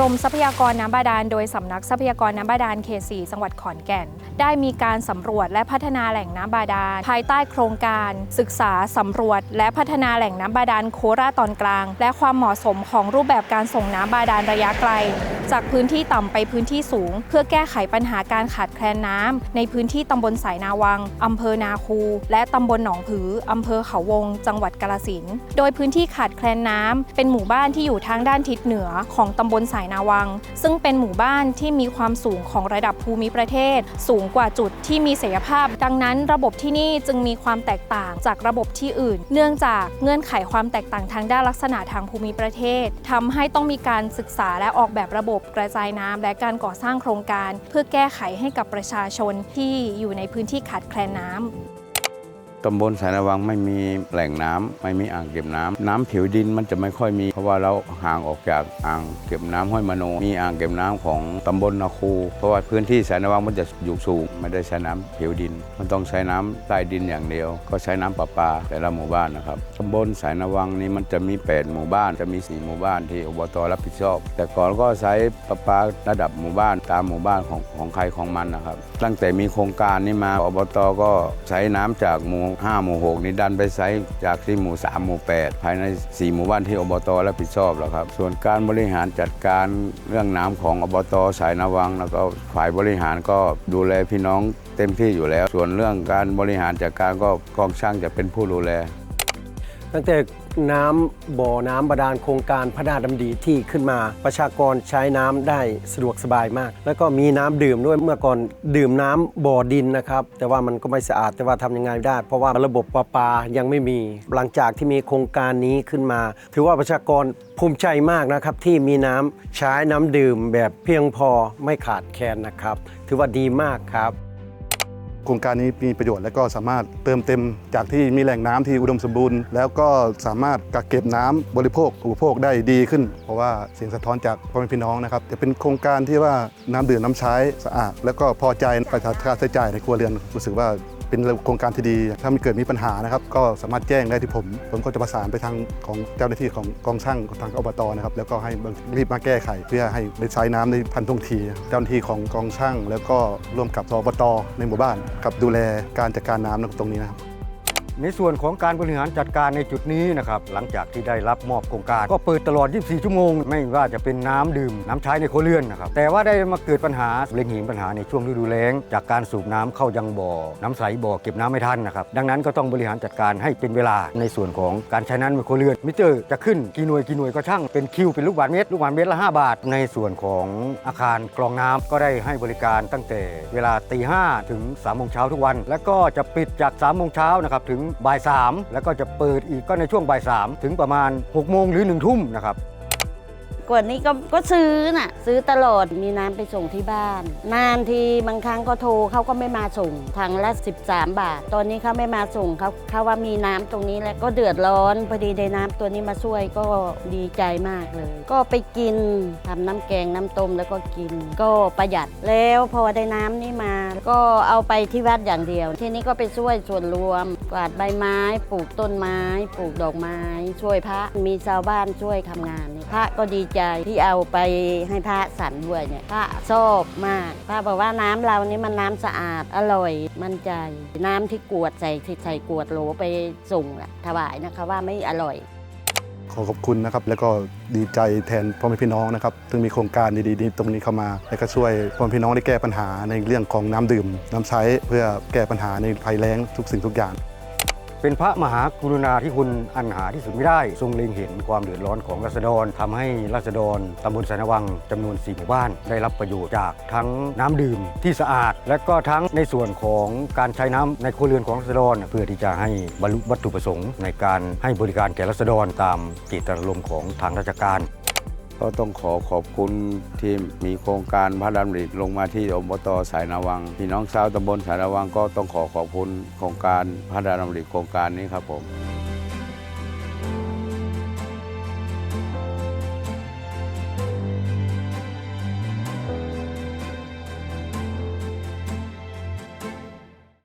รมทรัพยากรน้ำบาดาล โดยสำนักทรัพยากรน้ำบาดาลเขต4จังหวัดขอนแก่น ได้มีการสำรวจและพัฒนาแหล่งน้ำบาดาล ภายใต้โครงการศึกษาสำรวจ และพัฒนาแหล่งน้ำบาดาลโคราชตอนกลาง และความเหมาะสมของรูปแบบการส่งน้ำบาดาลระยะไกล จากพื้นที่ต่ำไปพื้นที่สูง เพื่อแก้ไขปัญหาการขาดแคลนน้ำในพื้นที่ตำบลสายนาวังอำเภอนาคู และตำบลหนองผืออำเภอเขาวง จังหวัดกาฬสินโดยพื้นที่ขาดแคลนน้ำเป็นหมู่บ้านที่อยู่ทางด้านทิศเหนือของตำบลสายนาวัง ซึ่งเป็นหมู่บ้านที่มีความสูงของระดับภูมิประเทศสูงกว่าจุดที่มีศักยภาพ ดังนั้นระบบที่นี่จึงมีความแตกต่างจากระบบที่อื่น เนื่องจากเงื่อนไขความแตกต่างทางด้านลักษณะทางภูมิประเทศทำให้ต้องมีการศึกษาและออกแบบระบบกระจายน้ำและการก่อสร้างโครงการ เพื่อแก้ไขให้กับประชาชนที่อยู่ในพื้นที่ขาดแคลนน้ำ ตำบลสายนวังไม่มีแหล่งน้ำไม่มีอ่างเก็บน้ำน้ำผิวดินมันจะไม่ค่อยมี เพราะว่าเราห่างออกจากอ่างเก็บน้ำห้วยมโน มีอ่างเก็บน้ำของตำบลนาคู เพราะว่าพื้นที่สายนวังมันจะอยู่สูงไม่ได้ใช้น้ำผิวดิน มันต้องใช้น้ำใต้ดินอย่างเดียว ก็ใช้น้ำประปาแต่ละหมู่บ้านนะครับตำบลสายนวังนี้มันจะมี8หมู่บ้านจะมี4หมู่บ้านที่อบตรับผิดชอบ แต่ก่อนก็ใช้ประปาระดับหมู่บ้านตามหมู่บ้านของของใครของมันนะครับ ตั้งแต่มีโครงการนี้มาอบตก็ใช้น้ำจากหมู่5หมู่6นี่ดันไปใช้จากที่หมู่ 3 หมู่ 8 ภายใน 4 หมู่บ้านที่อบตรับผิดชอบแล้วครับ ส่วนการบริหารจัดการเรื่องน้ำของอบตสายนาวัง แล้วก็ฝ่ายบริหารก็ดูแลพี่น้องเต็มที่อยู่แล้ว ส่วนเรื่องการบริหารจัดการก็กองช่างจะเป็นผู้ดูแล ตั้งแต่ น้ำบ่อน้ำบาดาลโครงการพระนาดำดีที่ขึ้นมา ประชากรใช้น้ำได้สะดวกสบายมาก แล้วก็มีน้ำดื่มด้วยเมื่อก่อนดื่มน้ำบ่อดินนะครับ แต่ว่ามันก็ไม่สะอาดแต่ว่าทำยังไงได้ เพราะว่าระบบประปายังไม่มี หลังจากที่มีโครงการนี้ขึ้นมา ถือว่าประชากรภูมิใจมากนะครับที่มีน้ำใช้น้ำดื่มแบบเพียงพอไม่ขาดแคลนนะครับ ถือว่าดีมากครับ โครงการนี้มีประโยชน์และก็สามารถเติมเต็มจากที่มีแหล่งน้ำที่อุดมสมบูรณ์ แล้วก็สามารถกักเก็บน้ำบริโภคอุปโภคได้ดีขึ้น เพราะว่าเสียงสะท้อนจากพ่อแม่พี่น้องนะครับจะเป็นโครงการที่ว่าน้ำดื่มน้ำใช้สะอาด แล้วก็พอใจประชาชนใช้จ่ายในครัวเรือนรู้สึกว่าเป็นโครงการที่ดี ถ้ามีเกิดมีปัญหานะครับ ก็สามารถแจ้งได้ที่ผม ผมก็จะประสานไปทางของเจ้าหน้าที่ของกองช่างทางอบตนะครับ แล้วก็ให้รีบมาแก้ไข เพื่อให้ได้ใช้น้ำในพันท่งที เจ้าหน้าที่ของกองช่าง แล้วก็ร่วมกับอบตในหมู่บ้านกับดูแลการจัดการน้ำตรงนี้นะครับ ในส่วนของการบริหารจัดการในจุดนี้นะครับหลังจากที่ได้รับมอบโครงการ ก็เปิดตลอด 24 ชั่วโมง ไม่ว่าจะเป็นน้ำดื่ม น้ำใช้ในคเรือนนะครับแต่ว่าได้มาเกิดปัญหาเล็งเห็นปัญหาในช่วงฤดูแล้ง จากการสูบน้ำเข้ายังบ่อ น้ำใสบ่อเก็บน้ำไม่ทันนะครับดังนั้นก็ต้องบริหารจัดการให้เป็นเวลาในส่วนของการใช้น้ำในคเรือนมิเตอร์จะขึ้นกี่หน่วยกี่หน่วยก็ช่างเป็นคิวเป็นลูกบาศก์เมตรลูกบาศก์เมตรละ5บาท ในส่วนของอาคารกรองน้ำก็ได้ให้บริการตั้งแต่เวลาตีห้าถึง3ามโมงเช้าทุกวัน แล้วก็จะปิดจาก3ามโมงเช้านะครับถึงบ่ายสามแล้วก็จะเปิดอีกก็ในช่วงบ่ายสามถึงประมาณ6กโมงหรือ1นึ่ทุ่มนะครับ ก่อนนี้ก็ก็ซื้อน่ะ ซื้อตลอดมีน้ำไปส่งที่บ้าน นานทีบางครั้งก็โทรเขาก็ไม่มาส่งถังละ 13 บาท ตอนนี้เขาไม่มาส่งเขาเขาว่ามีน้ำตรงนี้แล้วก็เดือดร้อนพอดีได้น้ำตัวนี้มาช่วยก็ดีใจมากเลย ก็ไปกินทำน้ำแกงน้ำต้มแล้วก็กิน ก็ประหยัดแล้วพอได้น้ำนี่มา ก็เอาไปที่วัดอย่างเดียว ทีนี้ก็ไปช่วยส่วนรวม กวาดใบไม้ ปลูกต้นไม้ ปลูกดอกไม้ ช่วยพระมีชาวบ้านช่วยทำงาน พระก็ดีใจที่เอาไปให้พระสันด้วยเนี่ยพระชอบมากพระบอกว่าน้ำเรานี่มันน้ำสะอาดอร่อยมั่นใจ น้ำที่กวดใส่ใส่กวดโหลไปส่งถวายนะคะว่าไม่อร่อยขอขอบคุณนะครับแล้วก็ดีใจแทนพ่อแม่พี่น้องนะครับซึ่งมีโครงการดีๆตรงนี้เข้ามา แล้วก็ช่วยพ่อแม่พี่น้องได้แก้ปัญหาในเรื่องของน้ำดื่ม น้ำใช้เพื่อแก้ปัญหาในภัยแล้งทุกสิ่งทุกอย่าง เป็นพระมหากรุณาธิคุณอันหาที่สุดไม่ได้ ทรงเล็งเห็นความเดือดร้อนของราษฎรทำให้ราษฎรตำบลสานวังจำนวน4หมู่บ้าน ได้รับประโยชน์จากทั้งน้ำดื่มที่สะอาด และก็ทั้งในส่วนของการใช้น้ำในครัวเรือนของราษฎร เพื่อที่จะให้บรรลุวัตถุประสงค์ ในการให้บริการแก่ราษฎรตามเจตนารมณ์ของทางราชการ ก็ต้องขอขอบคุณที่มีโครงการพระดำริลงมาที่อบตสายนาวัง พี่น้องชาวตำบลสายนาวังก็ต้องขอขอบคุณโครงการพระดำริโครงการนี้ครับผม